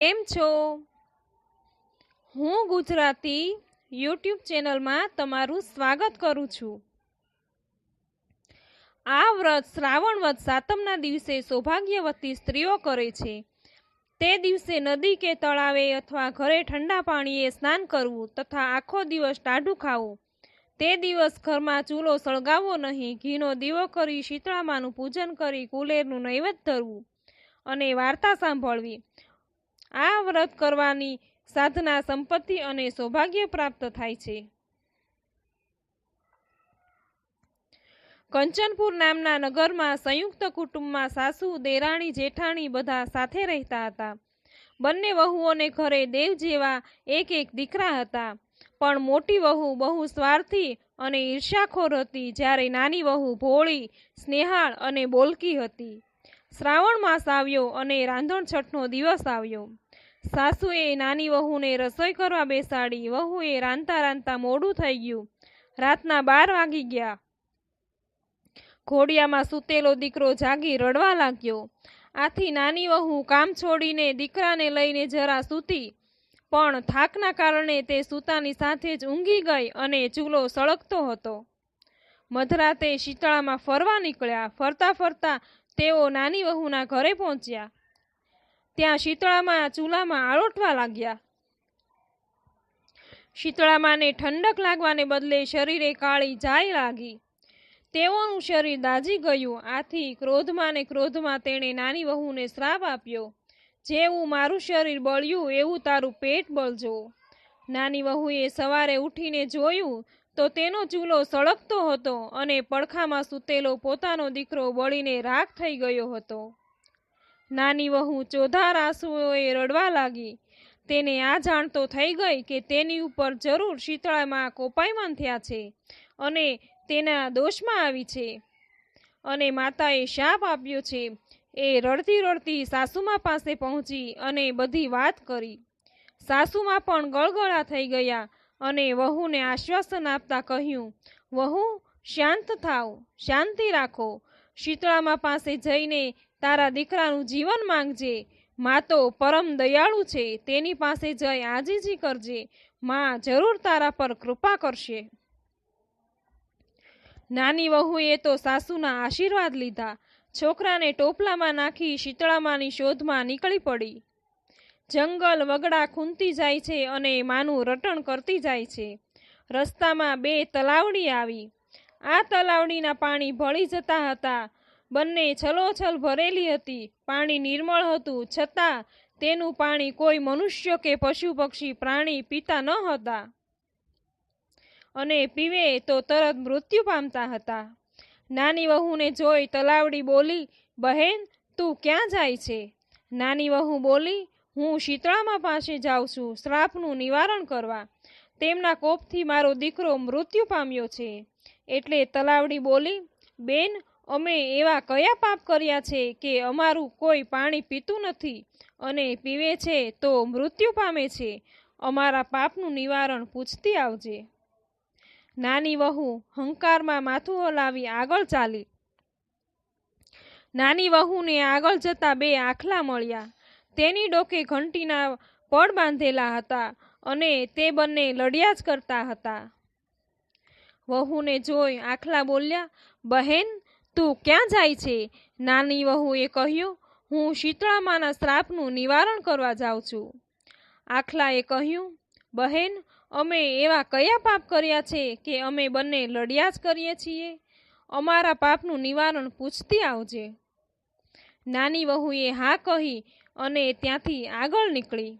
કેમ છો? હું ગુજરાતી યુટ્યુબ ચેનલમાં તમારું સ્વાગત કરું છું. આ વ્રત શ્રાવણ વ્રત સાતમના દિવસે સૌભાગ્યવતી સ્ત્રીઓ કરે છે. તે દિવસે નદી કે તળાવે અથવા ઘરે ઠંડા પાણીએ સ્નાન કરવું તથા આખો દિવસ ટાઢું ખાવું. તે દિવસ ઘરમાં ચૂલો સળગાવવો નહીં, ઘીનો દીવો કરી શીતળામાનું પૂજન કરી કુલેરનું નૈવેદ્ય ધરવું અને વાર્તા સાંભળવી. આ વ્રત કરવાની સાધના, સંપત્તિ અને સૌભાગ્ય પ્રાપ્ત થાય છે. કંચનપુર નામના નગરમાં સંયુક્ત કુટુંબમાં સાસુ, દેરાણી, જેઠાણી બધા સાથે રહેતા હતા. બંને વહુઓને ઘરે દેવ જેવા એક એક દીકરા હતા. પણ મોટી વહુ બહુ સ્વાર્થી અને ઈર્ષાખોર હતી, જ્યારે નાની વહુ ભોળી, સ્નેહાળ અને બોલકી હતી. શ્રાવણ માસ આવ્યો અને રાંધણ છઠનો દિવસ આવ્યો. સાસુએ નાની વહુને રસોઈ કરવા બેસાડી. વહુએ રાંધતા રાંધતા મોડું થઈ ગયું. રાતના બાર વાગી ગયા. ઘોડિયામાં સૂતેલો દીકરો જાગી રડવા લાગ્યો. આથી નાની વહુ કામ છોડીને દીકરાને લઈને જરા સૂતી. પણ થાકના કારણે તે સૂતાની સાથે જ ઊંઘી ગઈ અને ચૂલો સળગતો હતો. મધરાતે શીતળામાં ફરવા નીકળ્યા. ફરતા ફરતા તેઓ નાની વહુના ઘરે પહોંચ્યા. ત્યાં શીતળામાં, ચૂલામાં આળોટવા લાગ્યા. શીતળામાને ઠંડક લાગવાને બદલે શરીરે કાળી જાય લાગી. તેઓનું શરીર દાજી ગયું. આથી ક્રોધમાં ને ક્રોધમાં તેણે નાની વહુને શ્રાપ આપ્યો. જેવું મારું શરીર બળ્યું, એવું તારું પેટ બળજો. નાની વહુએ સવારે ઉઠીને જોયું તો તેનો ચૂલો સળગતો હતો અને પડખામાં સૂતેલો પોતાનો દીકરો બળીને રાખ થઈ ગયો હતો. નાની વહુ ચોધાર આંસુઓએ રડવા લાગી. તેને આ જાણતો થઈ ગઈ કે તેની ઉપર જરૂર શીતળામાં કોપાયમાન થયા છે અને તેના દોષમાં આવી છે. અને માતાએ શાપ આપ્યો છે. એ રડતી રડતી સાસુમા પાસે પહોંચી અને બધી વાત કરી. સાસુમાં પણ ગળગળા થઈ ગયા અને વહુને આશ્વાસન આપતા કહ્યું, વહુ, શાંત થાવ, શાંતિ રાખો. શીતળામાં પાસે જઈને તારા દીકરાનું જીવન માંગજે. મા તો પરમ દયાળુ છે, તેની પાસે જઈ આજીજી કરજે. મા જરૂર તારા પર કૃપા કરશે. નાની વહુએ તો સાસુના આશીર્વાદ લીધા. છોકરાને ટોપલામાં નાખી શીતળામાની શોધમાં નીકળી પડી. જંગલ વગડા ખૂંતી જાય છે અને માનું રટણ કરતી જાય છે. રસ્તામાં બે તલાવડી આવી. આ તલાવડીના પાણી ભળી જતા હતા. બંને છલોછલ ભરેલી હતી. પાણી નિર્મળ હતું. છતાં તેનું પાણી કોઈ મનુષ્ય કે પશુ પક્ષી પ્રાણી પીતા ન હતા. અને પીવે તો તરત મૃત્યુ પામતા હતા. નાની વહુને જોઈ તલાવડી બોલી, બહેન, તું ક્યાં જાય છે? નાની વહુ બોલી હું શીતળામાં પાસે જાઉં છું, શ્રાપનું નિવારણ કરવા. તેમના કોપથી મારો દીકરો મૃત્યુ પામ્યો છે. એટલે તલાવડી બોલી, બેન, અમે એવા કયા પાપ કર્યા છે કે અમારું કોઈ પાણી પીતું નથી અને પીવે છે તો મૃત્યુ પામે છે? અમારા પાપનું નિવારણ પૂછતી આવજે. નાની વહુ હંકારમાં માથું હલાવી આગળ ચાલી. નાની વહુને આગળ જતા બે આખલા મળ્યા. તેની ડોકે ઘંટીના પડ બાંધેલા હતા અને તે બંને લડ્યા જ કરતા હતા. વહુને જોઈ આખલા બોલ્યા, બહેન, તું ક્યાં જાય છે? નાની વહુએ કહ્યું, હું શીતળામાના શ્રાપનું નિવારણ કરવા જાઉં છું. આખલાએ કહ્યું, બહેન, અમે એવા કયા પાપ કર્યા છે કે અમે બંને લડ્યા જ કરીએ છીએ? અમારા પાપનું નિવારણ પૂછતી આવજે. નાની વહુએ હા કહી અને ત્યાંથી આગળ નીકળી.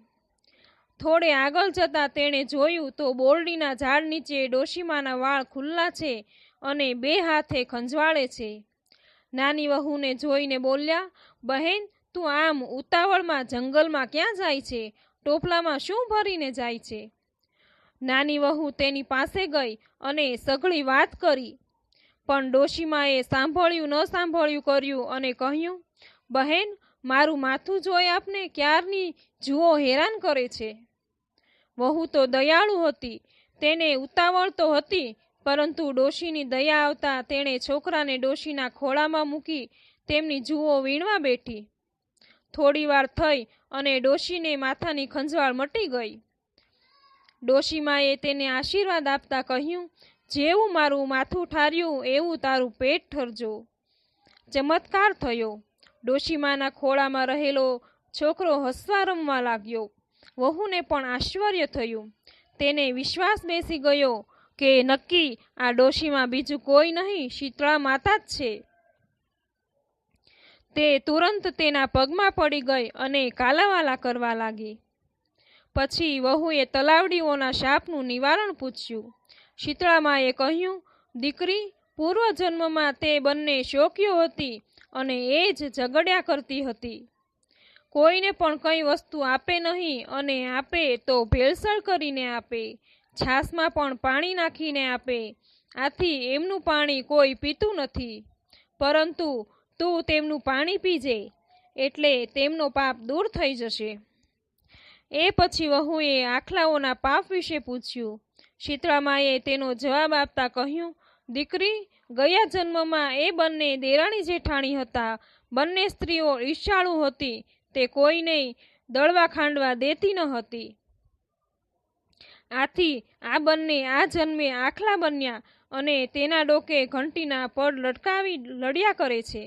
થોડે આગળ જતાં તેણે જોયું તો બોરડીના ઝાડ નીચે ડોશીમાના વાળ ખુલ્લા છે અને બે હાથે ખંજવાળે છે. નાની વહુને જોઈને બોલ્યા, બહેન, તું આમ ઉતાવળમાં જંગલમાં ક્યાં જાય છે? ટોપલામાં શું ભરીને જાય છે? નાની વહુ તેની પાસે ગઈ અને સઘળી વાત કરી. પણ ડોશીમાએ સાંભળ્યું ન સાંભળ્યું કર્યું અને કહ્યું, બહેન મારું માથું જોઈ આપને ક્યારની જુઓ હેરાન કરે છે. વહુ તો દયાળુ હતી, તેને ઉતાવળ તો હતી, પરંતુ ડોશીની દયા આવતા તેણે છોકરાને ડોશીના ખોળામાં મૂકી તેમની જુઓ વીણવા બેઠી. થોડીવાર થઈ અને ડોશીને માથાની ખંજવાળ મટી ગઈ. ડોશીમાએ તેને આશીર્વાદ આપતા કહ્યું, જેવું મારું માથું ઠાર્યું એવું તારું પેટ ઠરજો. ચમત્કાર થયો. ડોશીમાના ખોળામાં રહેલો છોકરો હસવા રમવા લાગ્યો. વહુને પણ આશ્ચર્ય થયું. તેને વિશ્વાસ બેસી ગયો કે નક્કી આ ડોશીમાં બીજું કોઈ નહીં, શીતળા માતા જ છે. તે તુરંત તેના પગમાં પડી ગઈ અને કાલાવાલા કરવા લાગી. પછી વહુએ તલાવડીઓના શાપનું નિવારણ પૂછ્યું. શીતળામાએ કહ્યું, દીકરી, પૂર્વજન્મમાં તે બંને શોક્યો હતી. અને એ જ ઝઘડ્યા કરતી હતી. કોઈને પણ કંઈ વસ્તુ આપે નહીં અને આપે તો ભેળસળ કરીને આપે છાસમાં પણ પાણી નાખીને આપે. આથી એમનું પાણી કોઈ પીતું નથી. પરંતુ તું તેમનું પાણી પીજે, એટલે તેમનો પાપ દૂર થઈ જશે. એ પછી વહુએ આખલાઓના પાપ વિશે પૂછ્યું. શીતળામાએ તેનો જવાબ આપતા કહ્યું દીકરી ગયા જન્મમાં એ બંને દેરાણી જેઠાણી હતા. બંને સ્ત્રીઓ ઈર્ષાળુ હતી. તે કોઈને દળવા ખાંડવા દેતી ન હતી. આથી આ બંને આ જન્મે આખલા બન્યા અને તેના ડોકે ઘંટીના પડ લટકાવી લડ્યા કરે છે.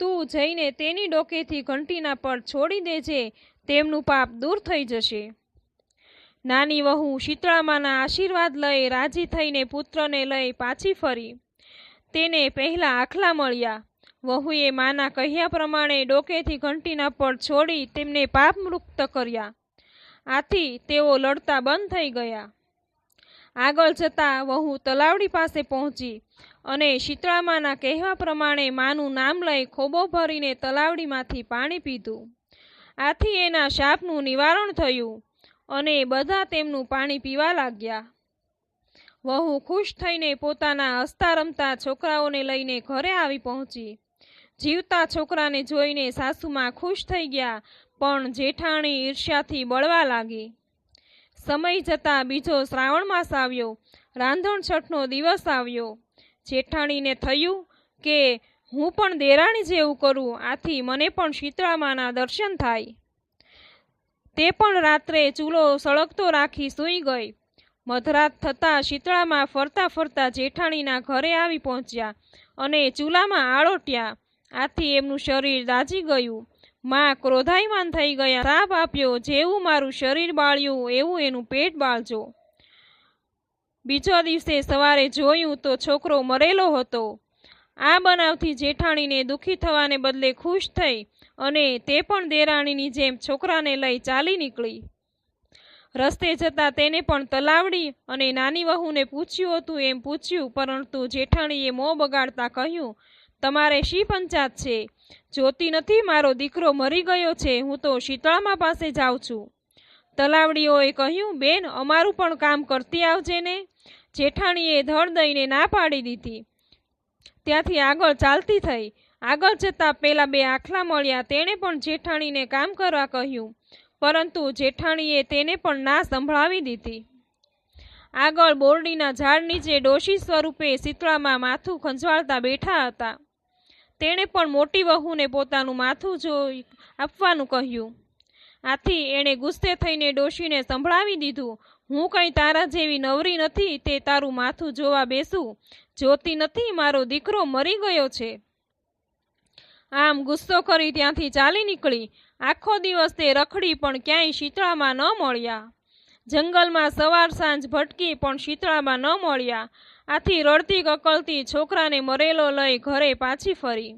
તું જઈને તેની ડોકેથી ઘંટીના પડ છોડી દેજે, તેમનું પાપ દૂર થઈ જશે. નાની વહુ શીતળામાના આશીર્વાદ લઈ રાજી થઈને પુત્રને લઈ પાછી ફરી. તેને પહેલાં આખલા મળ્યા. વહુએ માના કહ્યા પ્રમાણે ડોકેથી ઘંટીના પર છોડી તેમને પાપ મુક્ત કર્યા. આથી તેઓ લડતા બંધ થઈ ગયા. આગળ જતાં વહુ તલાવડી પાસે પહોંચી અને શીતળામાના કહેવા પ્રમાણે માનું નામ લઈ ખોબો ભરીને તલાવડીમાંથી પાણી પીધું. આથી એના શાપનું નિવારણ થયું. અને બધા તેમનું પાણી પીવા લાગ્યા. વહુ ખુશ થઈને પોતાના હસતા રમતા છોકરાઓને લઈને ઘરે આવી પહોંચી. જીવતા છોકરાને જોઈને સાસુમાં ખુશ થઈ ગયા, પણ જેઠાણી ઈર્ષ્યાથી બળવા લાગી. સમય જતાં બીજો શ્રાવણ માસ આવ્યો, રાંધણ છઠનો દિવસ આવ્યો. જેઠાણીને થયું કે, હું પણ દેરાણી જેવું કરું, આથી મને પણ શીતળામાના દર્શન થાય. તે પણ રાત્રે ચૂલો સળગતો રાખી સૂઈ ગઈ. મધરાત થતાં શીતળામાં ફરતા ફરતા જેઠાણીના ઘરે આવી પહોંચ્યા અને ચૂલામાં આળોટ્યા. આથી એમનું શરીર દાજી ગયું. માં ક્રોધાયમાન થઈ ગયા. શ્રાપ આપ્યો, જેવું મારું શરીર બાળ્યું, એવું એનું પેટ બાળજો. બીજો દિવસે સવારે જોયું તો છોકરો મરેલો હતો. આ બનાવથી જેઠાણીને દુઃખી થવાને બદલે ખુશ થઈ અને તે પણ દેરાણીની જેમ છોકરાને લઈ ચાલી નીકળી. રસ્તે જતા તેને પણ તલાવડી અને નાની વહુને પૂછ્યું હતું એમ પૂછ્યું, પરંતુ જેઠાણીએ મોં બગાડતા કહ્યું, તમારે શી પંચાત છે? જોતી નથી મારો દીકરો મરી ગયો છે, હું તો શીતળામા પાસે જાઉં છું. તલાવડીઓએ કહ્યું, બેન, અમારું પણ કામ કરતી આવજે ને. જેઠાણીએ ધડ દઈને ના પાડી દીધી. ત્યાંથી આગળ ચાલતી થઈ. આગળ જતાં પેલા બે આખલા મળ્યા. તેણે પણ જેઠાણીને કામ કરવા કહ્યું. પરંતુ જેઠાણીએ તેને પણ ના સંભળાવી દીધી. આગળ બોરડીના ઝાડ નીચે ડોશી સ્વરૂપે શીતળામાં માથું ખંજવાળતા બેઠા હતા. તેણે પણ મોટી વહુને પોતાનું માથું જોઈ આપવાનું કહ્યું. આથી એણે ગુસ્સે થઈને ડોશીને સંભળાવી દીધું. હું કંઈ તારા જેવી નવરી નથી, તે તારું માથું જોવા બેસું. જોતી નથી, મારો દીકરો મરી ગયો છે. આમ ગુસ્સો કરી ત્યાંથી ચાલી નીકળી. આખો દિવસ તે રખડી પણ ક્યાંય શીતળામાં ન મળ્યા. જંગલમાં સવાર સાંજ ભટકી પણ શીતળામાં ન મળ્યા. આથી રડતી કકલતી છોકરાને મરેલો લઈ ઘરે પાછી ફરી.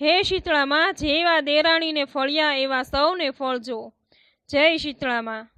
હે શીતળામાં, જેવા દેરાણીને ફળ્યા એવા સૌને ફળજો જય શીતળામાં.